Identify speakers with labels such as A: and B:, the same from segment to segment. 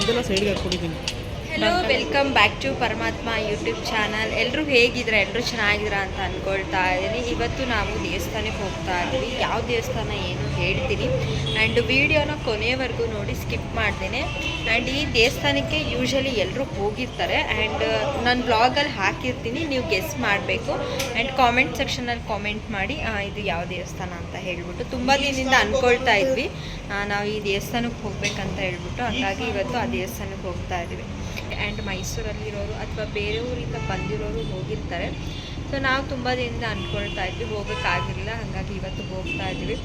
A: ನಿಂಗಂತೆಲ್ಲ ಸೈಡ್ಗೆ ಹಾಕ್ಬಿಟ್ಟಿದ್ದೀನಿ.
B: Hello welcome back to Paramatma YouTube channel ಎಲ್ಲರೂ ಹೇಗಿದ್ರೆ ಎಲ್ಲರೂ ಚೆನ್ನಾಗಿದ್ರ ಅಂತ ಅಂದ್ಕೊಳ್ತಾ ಇದ್ದೀನಿ. ಇವತ್ತು ನಾವು ದೇವಸ್ಥಾನಕ್ಕೆ ಹೋಗ್ತಾ ಇದ್ದೀವಿ. ಯಾವ ದೇವಸ್ಥಾನ ಏನು ಹೇಳ್ತೀನಿ. ಆ್ಯಂಡ್ ವಿಡಿಯೋನ ಕೊನೆಯವರೆಗೂ ನೋಡಿ ಸ್ಕಿಪ್ ಮಾಡ್ದೇನೆ ಆ್ಯಂಡ್ ಈ ದೇವಸ್ಥಾನಕ್ಕೆ ಯೂಶಲಿ ಎಲ್ಲರೂ ಹೋಗಿರ್ತಾರೆ. ಆ್ಯಂಡ್ ನಾನು ಬ್ಲಾಗಲ್ಲಿ ಹಾಕಿರ್ತೀನಿ. ನೀವು ಗೆಸ್ ಮಾಡಬೇಕು. ಆ್ಯಂಡ್ ಕಾಮೆಂಟ್ ಸೆಕ್ಷನಲ್ಲಿ ಕಾಮೆಂಟ್ ಮಾಡಿ ಇದು ಯಾವ ದೇವಸ್ಥಾನ ಅಂತ ಹೇಳ್ಬಿಟ್ಟು. ತುಂಬ ದಿನದಿಂದ ಅಂದ್ಕೊಳ್ತಾ ಇದ್ವಿ. ನಾವು ಈ ದೇವಸ್ಥಾನಕ್ಕೆ ಹೋಗ್ಬೇಕಂತ ಹೇಳ್ಬಿಟ್ಟು. ಹಾಗಾಗಿ ಇವತ್ತು ಆ ದೇವಸ್ಥಾನಕ್ಕೆ ಹೋಗ್ತಾ ಇದ್ದೀವಿ. ಆ್ಯಂಡ್ ಮೈಸೂರಲ್ಲಿರೋರು ಅಥವಾ ಬೇರೆ ಊರಿಂದ ಬಂದಿರೋರು ಹೋಗಿರ್ತಾರೆ. ಸೊ ನಾವು ತುಂಬ ದಿನದಿಂದ ಅಂದ್ಕೊಳ್ತಾ ಇದ್ವಿ, ಹೋಗೋಕ್ಕಾಗಿರಲಿಲ್ಲ, ಹಾಗಾಗಿ ಇವತ್ತು ಹೋಗ್ತಾ ಇದ್ವಿ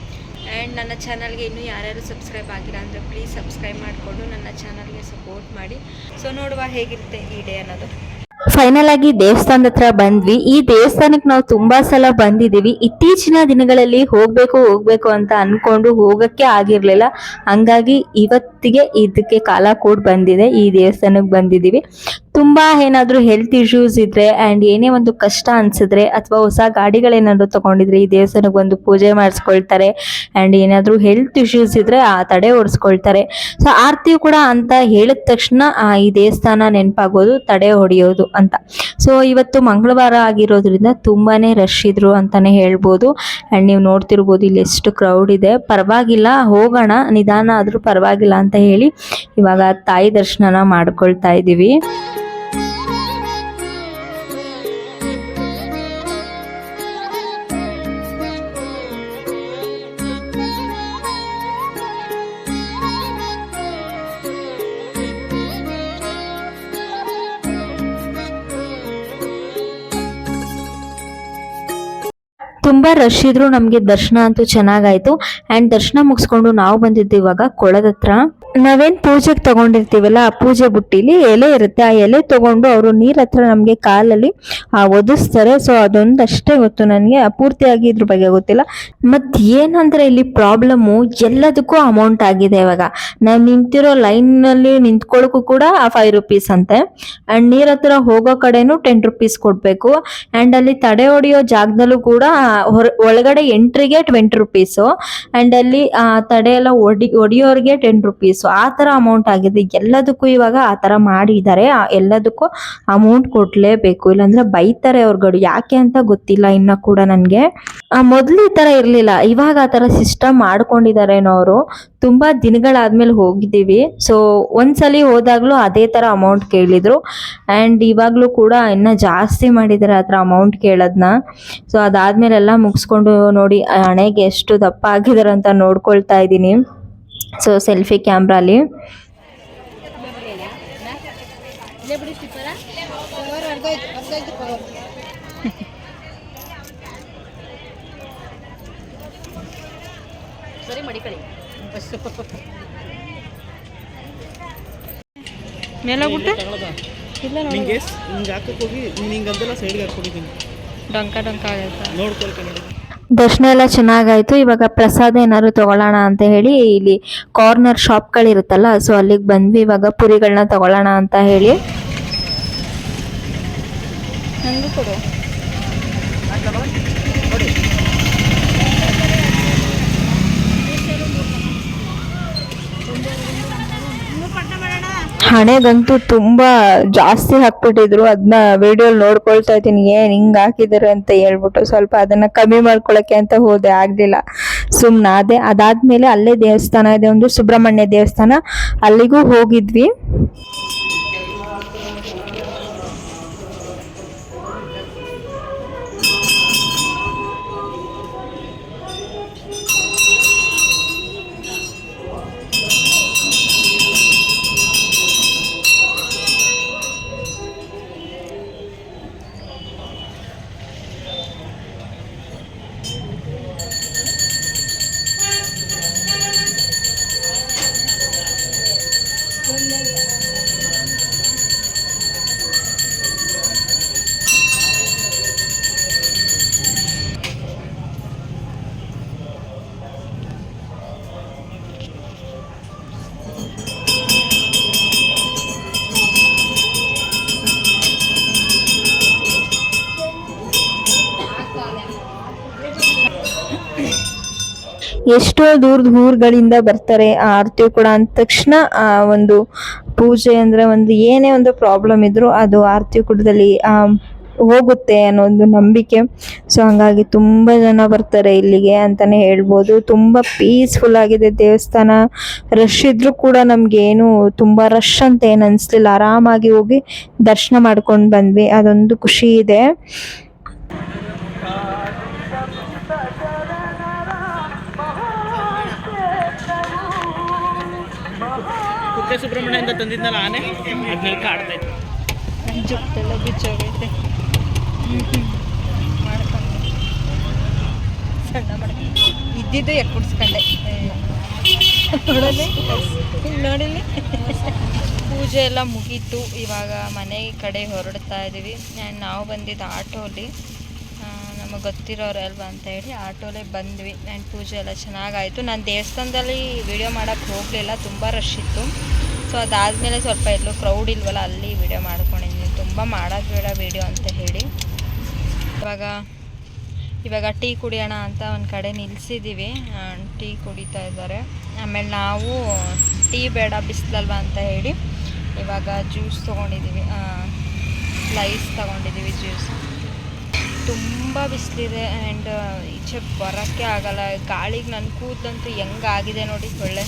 B: ಆ್ಯಂಡ್ ನನ್ನ ಚಾನಲ್ಗೆ ಇನ್ನೂ ಯಾರ್ಯಾರು ಸಬ್ಸ್ಕ್ರೈಬ್ ಆಗಿಲ್ಲ ಅಂದರೆ ಪ್ಲೀಸ್ ಸಬ್ಸ್ಕ್ರೈಬ್ ಮಾಡಿಕೊಂಡು ನನ್ನ ಚಾನಲ್ಗೆ ಸಪೋರ್ಟ್ ಮಾಡಿ. ಸೊ ನೋಡುವ ಹೇಗಿರುತ್ತೆ ಈ ಡೇ ಅನ್ನೋದು.
C: ಫೈನಲ್ ಆಗಿ ದೇವಸ್ಥಾನದ ಹತ್ರ ಬಂದ್ವಿ. ಈ ದೇವಸ್ಥಾನಕ್ಕೆ ನಾವು ತುಂಬಾ ಸಲ ಬಂದಿದ್ದೀವಿ. ಇತ್ತೀಚಿನ ದಿನಗಳಲ್ಲಿ ಹೋಗ್ಬೇಕು ಹೋಗ್ಬೇಕು ಅಂತ ಅನ್ಕೊಂಡು ಹೋಗಕ್ಕೆ ಆಗಿರ್ಲಿಲ್ಲ. ಹಂಗಾಗಿ ಇವತ್ತಿಗೆ ಇದಕ್ಕೆ ಕಾಲ ಕೂಡ ಬಂದಿದೆ, ಈ ದೇವಸ್ಥಾನಕ್ಕೆ ಬಂದಿದೀವಿ ತುಂಬಾ ಏನಾದರೂ ಹೆಲ್ತ್ ಇಶ್ಯೂಸ್ ಇದ್ರೆ ಅಂಡ್ ಏನೇ ಒಂದು ಕಷ್ಟ ಅನ್ಸಿದ್ರೆ ಅಥವಾ ಹೊಸ ಗಾಡಿಗಳೇನಾದರೂ ತಗೊಂಡಿದ್ರೆ ಈ ದೇವಸ್ಥಾನಕ್ಕೆ ಬಂದು ಪೂಜೆ ಮಾಡಿಸ್ಕೊಳ್ತಾರೆ ಅಂಡ್ ಏನಾದರೂ ಹೆಲ್ತ್ ಇಶ್ಯೂಸ್ ಇದ್ರೆ ಆ ತಡೆ ಓಡಿಸ್ಕೊಳ್ತಾರೆ. ಸೊ ಆರತಿ ಕೂಡ ಅಂತ ಹೇಳಿದ ತಕ್ಷಣ ಈ ದೇವಸ್ಥಾನ ನೆನಪಾಗೋದು ತಡೆ ಹೊಡೆಯೋದು ಅಂತ. ಸೊ ಇವತ್ತು ಮಂಗಳವಾರ ಆಗಿರೋದ್ರಿಂದ ತುಂಬಾನೇ ರಶ್ ಇದ್ರು ಅಂತಾನೆ ಹೇಳ್ಬೋದು ಅಂಡ್ ನೀವು ನೋಡ್ತಿರ್ಬೋದು ಇಲ್ಲಿ ಎಷ್ಟು ಕ್ರೌಡ್ ಇದೆ. ಪರವಾಗಿಲ್ಲ, ಹೋಗೋಣ, ನಿಧಾನ ಆದರೂ ಪರವಾಗಿಲ್ಲ ಅಂತ ಹೇಳಿ ಇವಾಗ ತಾಯಿ ದರ್ಶನನ ಮಾಡ್ಕೊಳ್ತಾ ಇದ್ದೀವಿ ತುಂಬಾ ರಶ್ ಇದ್ರು ನಮ್ಗೆ ದರ್ಶನ ಅಂತೂ ಚೆನ್ನಾಗಾಯ್ತು. ಅಂಡ್ ದರ್ಶನ ಮುಗಿಸ್ಕೊಂಡು ನಾವು ಬಂದಿದ್ದು ಇವಾಗ ಕೊಳದ ನಾವೇನ್ ಪೂಜೆಗೆ ತಗೊಂಡಿರ್ತೀವಲ್ಲ, ಆ ಪೂಜೆ ಬುಟ್ಟಿಲಿ ಎಲೆ ಇರುತ್ತೆ. ಆ ಎಲೆ ತಗೊಂಡು ಅವರು ನೀರ್ ಹತ್ರ ನಮ್ಗೆ ಕಾಲಲ್ಲಿ, ಆ, ಒದಿಸ್ತಾರೆ. ಸೊ ಅದೊಂದಷ್ಟೇ ಗೊತ್ತು ನನಗೆ. ಪೂರ್ತಿಯಾಗಿ ಇದ್ರ ಬಗ್ಗೆ ಗೊತ್ತಿಲ್ಲ. ಮತ್ತು ಏನಂದ್ರೆ ಇಲ್ಲಿ ಪ್ರಾಬ್ಲಮ್ಮು ಎಲ್ಲದಕ್ಕೂ ಅಮೌಂಟ್ ಆಗಿದೆ ಇವಾಗ. ನಾವು ನಿಂತಿರೋ ಲೈನ್ನಲ್ಲಿ ಕೂಡ ಫೈವ್ ರುಪೀಸ್ ಅಂತೆ. ಅಂಡ್ ನೀರ ಹತ್ರ ಹೋಗೋ ಕಡೆನೂ ಟೆನ್ ರುಪೀಸ್ ಕೊಡಬೇಕು. ಅಂಡ್ ಅಲ್ಲಿ ತಡೆ ಹೊಡೆಯೋ ಜಾಗದಲ್ಲೂ ಕೂಡ ಹೊರ, ಒಳಗಡೆ ಎಂಟ್ರಿಗೆ ಟ್ವೆಂಟಿ ರುಪೀಸು ಅಂಡ್ ಅಲ್ಲಿ ತಡೆ ಎಲ್ಲ ಒಡಿ, ಒಡೆಯೋರಿಗೆ ಟೆನ್ ರುಪೀಸು ಆ ಥರ ಅಮೌಂಟ್ ಆಗಿದೆ. ಎಲ್ಲದಕ್ಕೂ ಇವಾಗ ಆ ಥರ ಮಾಡಿದ್ದಾರೆ. ಎಲ್ಲದಕ್ಕೂ ಅಮೌಂಟ್ ಕೊಡ್ಲೇಬೇಕು. ಇಲ್ಲಾಂದ್ರೆ ಬೈತಾರೆ ಅವ್ರುಗಳು ಯಾಕೆ ಅಂತ ಗೊತ್ತಿಲ್ಲ ಇನ್ನ ಕೂಡ ನನಗೆ. ಮೊದಲೇ ಈ ತರ ಇರಲಿಲ್ಲ. ಇವಾಗ ಆ ಥರ ಸಿಸ್ಟಮ್ ಮಾಡ್ಕೊಂಡಿದಾರೇನೋ ಅವರು. ತುಂಬಾ ದಿನಗಳಾದ್ಮೇಲೆ ಹೋಗಿದ್ದೀವಿ. ಸೊ ಒಂದ್ಸಲಿ ಹೋದಾಗಲೂ ಅದೇ ತರ ಅಮೌಂಟ್ ಕೇಳಿದ್ರು. ಅಂಡ್ ಇವಾಗ್ಲೂ ಕೂಡ ಇನ್ನ ಜಾಸ್ತಿ ಮಾಡಿದ್ದಾರೆ ಆ ಥರ ಅಮೌಂಟ್ ಕೇಳೋದನ್ನ ಸೊ ಅದಾದ್ಮೇಲೆಲ್ಲ ಮುಗಿಸ್ಕೊಂಡು ನೋಡಿ ಹಣೆಗೆ ಎಷ್ಟು ದಪ್ಪ ಆಗಿದ್ದಾರೆ ಅಂತ ನೋಡ್ಕೊಳ್ತಾ ಇದ್ದೀನಿ. ಸೊ ಸೆಲ್ಫಿ ಕ್ಯಾಮ್ರಾಲಿ
B: ಮೇಲೋಗ್ಬಿಟ್ಟು? ಇಲ್ಲ
A: ನಿಂಗೆ ಹಿಂಗೆ ಹಾಕಕ್ಕೆ ಹೋಗಿ ನಿಂಗಂತೆಲ್ಲ ಸೈಡ್ಗೆ ಹಾಕ್ಬಿಟ್ಟಿದ್ದೀನಿ.
B: ಡಂಕ ಡಂಕ ಆಗುತ್ತೆ
A: ನೋಡ್ಕೊಳ್ಕೊಂಡು ನೋಡಿ
C: ದರ್ಶನ ಎಲ್ಲ ಚೆನ್ನಾಗಾಯ್ತು. ಇವಾಗ ಪ್ರಸಾದ ಏನಾದ್ರು ತಗೊಳ್ಳೋಣ ಅಂತ ಹೇಳಿ ಇಲ್ಲಿ ಕಾರ್ನರ್ ಶಾಪ್ಗಳಿರುತ್ತಲ್ಲ ಸೊ ಅಲ್ಲಿಗೆ ಬಂದ್ವಿ. ಇವಾಗ ಪುರಿಗಳನ್ನ ತಗೊಳ್ಳೋಣ ಅಂತ ಹೇಳಿ.
B: ಕೊಡು.
C: ಹಣೆಗಂತೂ ತುಂಬಾ ಜಾಸ್ತಿ ಹಾಕ್ಬಿಟ್ಟಿದ್ರು. ಅದನ್ನ ವಿಡಿಯೋ ನೋಡ್ಕೊಳ್ತಾ ಇದ್ದೀನಿ. ಏನ್ ಹಿಂಗ್ ಹಾಕಿದಾರೆ ಅಂತ ಹೇಳ್ಬಿಟ್ಟು ಸ್ವಲ್ಪ ಅದನ್ನ ಕಮ್ಮಿ ಮಾಡ್ಕೊಳಕ್ಕೆ ಅಂತ ಹೋದೆ. ಆಗ್ಲಿಲ್ಲ. ಸುಮ್ನ ಅದೇ ಅದಾದ್ಮೇಲೆ ಅಲ್ಲೇ ದೇವಸ್ಥಾನ ಇದೆ. ಒಂದು ಸುಬ್ರಹ್ಮಣ್ಯ ದೇವಸ್ಥಾನ. ಅಲ್ಲಿಗೂ ಹೋಗಿದ್ವಿ.
D: ಎಷ್ಟೋ ದೂರದ ಊರುಗಳಿಂದ ಬರ್ತಾರೆ ಆ ಆರತಿ ಕೂಡ ಅಂದ ತಕ್ಷಣ, ಆ ಒಂದು ಪೂಜೆ ಅಂದರೆ ಒಂದು ಏನೇ ಒಂದು ಪ್ರಾಬ್ಲಮ್ ಇದ್ರೂ ಅದು ಆರತಿ ಕೂಡದಲ್ಲಿ ಹೋಗುತ್ತೆ ಅನ್ನೋ ಒಂದು ನಂಬಿಕೆ. ಸೊ ಹಂಗಾಗಿ ತುಂಬ ಜನ ಬರ್ತಾರೆ ಇಲ್ಲಿಗೆ ಅಂತಲೇ ಹೇಳ್ಬೋದು. ತುಂಬ ಪೀಸ್ಫುಲ್ ಆಗಿದೆ ದೇವಸ್ಥಾನ. ರಶ್ ಇದ್ರೂ ಕೂಡ ನಮಗೇನು ತುಂಬ ರಶ್ ಅಂತ ಏನು ಅನಿಸ್ಲಿಲ್ಲ. ಆರಾಮಾಗಿ ಹೋಗಿ ದರ್ಶನ ಮಾಡ್ಕೊಂಡು ಬಂದ್ವಿ. ಅದೊಂದು ಖುಷಿ ಇದೆ.
A: ಕುಕ್ಕೆ ಸುಬ್ರಹ್ಮಣ್ಯದಿಂದ ತಂದಿದ್ನಲ್ಲ ಆನೆ? ಅದ್ಮೇಲೆ ಕಾಡ್ತಾ ಇತ್ತು
C: ಸಣ್ಣ ಇದ್ದಿದ್ದು ಯಾಕೆ ಕುಡ್ಸ್ಕೊಂಡೆ ನೋಡಲಿ ನೋಡಿಲಿ ಪೂಜೆ ಎಲ್ಲ ಮುಗೀತು. ಇವಾಗ ಮನೆ ಕಡೆ ಹೊರಡ್ತಾ ಇದ್ದೀವಿ ನಾವು ಬಂದಿದ್ದು ಆಟೋಲಿ ನಮಗೆ ಗೊತ್ತಿರೋರು ಅಲ್ವಾ ಅಂತ ಹೇಳಿ ಆಟೋಲೇ ಬಂದ್ವಿ. ಆ್ಯಂಡ್ ಪೂಜೆ ಎಲ್ಲ ಚೆನ್ನಾಗಾಯಿತು. ನಾನು ದೇವಸ್ಥಾನದಲ್ಲಿ ವಿಡಿಯೋ ಮಾಡೋಕ್ಕೆ ಹೋಗಲಿಲ್ಲ. ತುಂಬ ರಶ್ ಇತ್ತು. ಸೊ ಅದಾದಮೇಲೆ ಸ್ವಲ್ಪ ಎಲ್ಲೂ ಕ್ರೌಡ್ ಇಲ್ವಲ್ಲ, ಅಲ್ಲಿ ವಿಡಿಯೋ ಮಾಡ್ಕೊಂಡಿದ್ದೀನಿ ತುಂಬ ಮಾಡೋದು ಬೇಡ ವಿಡಿಯೋ ಅಂತ ಹೇಳಿ. ಇವಾಗ ಇವಾಗ ಟೀ ಕುಡಿಯೋಣ ಅಂತ ಒಂದು ಕಡೆ ನಿಲ್ಲಿಸಿದ್ದೀವಿ ಟೀ ಕುಡಿತಾ ಇದ್ದಾರೆ. ಆಮೇಲೆ ನಾವು ಟೀ ಬೇಡ, ಬಿಸಿಲಲ್ವ ಅಂತ ಹೇಳಿ ಇವಾಗ ಜ್ಯೂಸ್ ತೊಗೊಂಡಿದ್ದೀವಿ ಲೈಸ್ ತೊಗೊಂಡಿದ್ದೀವಿ ಜ್ಯೂಸ್ ತುಂಬ ಬಿಸಿಲಿದೆ ಆ್ಯಂಡ್ ಈಚೆ ಬರೋಕ್ಕೆ ಆಗಲ್ಲ. ಗಾಳಿಗೆ ನನ್ನ ಕೂದಲಂತೂ ಹೆಂಗಾಗಿದೆ ನೋಡಿ, ಒಳ್ಳೆ